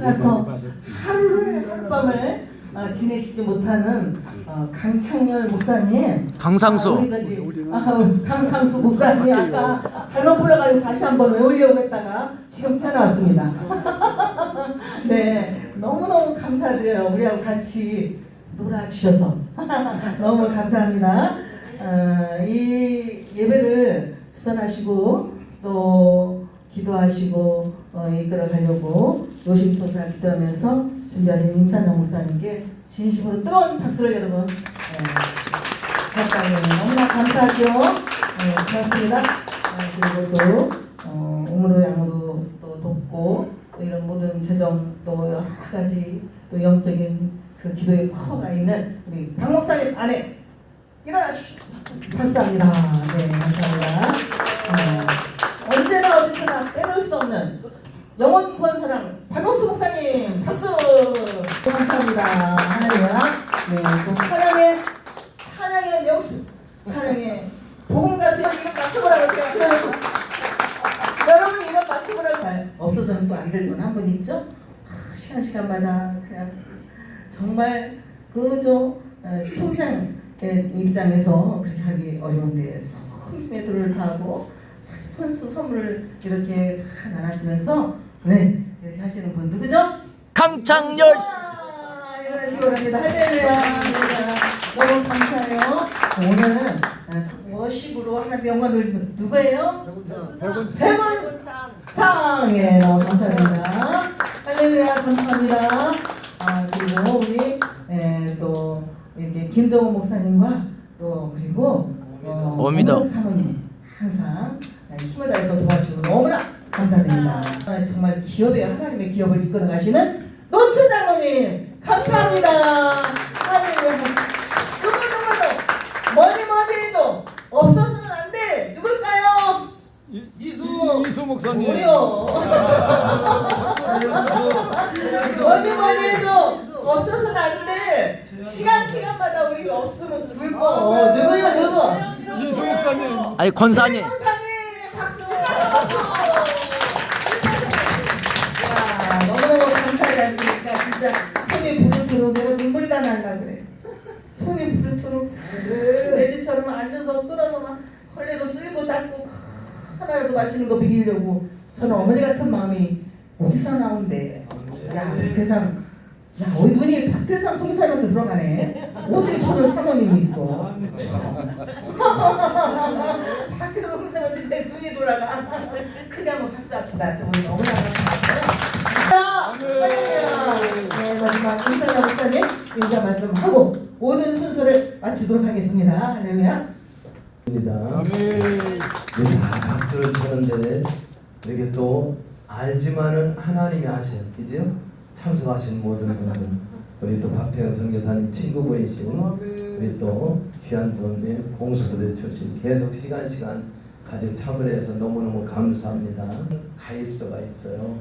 가서 하루를 하룻밤을 어, 지내시지 못하는 어, 강창열 목사님. 강상수. 아, 우리 저기 아, 강상수 목사님 아까 잘못 불러가지고 다시 한번 외우려고 했다가 지금 태어났습니다. 네 너무너무 감사드려요. 우리하고 같이 놀아주셔서. 너무 감사합니다. 어, 이 예배를 주선하시고 또 기도하시고 어, 이끌어 가려고 노심초사 기도하면서 준비하신 임찬영 목사님께 진심으로 뜨거운 박수를 여러분 작가님 너무나 감사하죠. 네, 고맙습니다. 아, 그리고 또 어, 우무로 양으로 또 돕고 또 이런 모든 재정 또 여러 가지 또 영적인 그 기도의 퍼가 있는 우리 박 목사님 안에 일어나십시오. 박수합니다. 네, 감사합니다. 어, 언제나 어디서나 없는 영원 구원 사랑 박영수 목사님 박수 감사합니다. 하나님아 네, 또 찬양의 찬양의 명수 찬양의 복음 가수 이름 맞춰보라고 생각해요. 여러분 이름 맞춰보라고 말 없어서는 또안될분한분 있죠? 아, 시간 시간마다 그냥 정말 그저 어, 총장의 입장에서 그렇게 하기 어려운데 손님의 도를 다하고 손수 선물을 이렇게 다 나눠주면서 네 이렇게 하시는 분 누구죠? 강창열. 와, 일어나시기 바랍니다. 할렐루야. 할렐루야. 너무 감사해요. 오늘은 워십으로 하나님 영광을 누구예요? 백원 상에 너무 감사합니다. 할렐루야 감사합니다. 아 그리고 우리 에, 또 이렇게 김정호 목사님과 또 그리고 어. 오미더 사모님 항상 힘을 다해서 도와주고 너무나 감사드립니다. 아, 정말 기업에 하나님의 기업을 이끌어 가시는 노춘 장로님 감사합니다. 할렐루야. 누구 누구도 뭐니 뭐니 해도 없어서는 안 돼. 누굴까요? 이수 이수 목사님. 무려 뭐니 뭐니 해도 없어서는 안 돼. 시간 시간마다 우리 없으면 굶어. 누구요 누구? 아니 권사님. 권사님 박수 박수. 야 너무너무 감사하지 않습니까? 진짜 손이 부르도록 내가 눈물이 다 날라 그래. 손이 부르도록 매주처럼 앉아서 끌어서 막 헐레로 쓸고 닦고 하나라도 맛있는 거 비기려고 저는 어머니 같은 마음이 어디서 나온대. 야 박태상 야 이분이 박태상 송사님한테 들어가네. 어떻게 저런 사모님이 있어. 박태상 송사님 진짜 눈이 돌아가. 그냥 한번 박수합시다. 두분 너무나 감사합니다. 네 마지막 인사자 목사님 인사 말씀하고 모든 순서를 마치도록 하겠습니다. 할렐루야. 입니다. 우리 다 박수를 치는데 이렇게 또 알지만은 하나님이 아셔요. 그죠? 참석하신 모든 분들 우리 또 박태영 선교사님 친구분이신 우리 또 귀한 분의 공수부대 출신 계속 시간 시간 같이 참여해서 너무너무 감사합니다. 가입서가 있어요.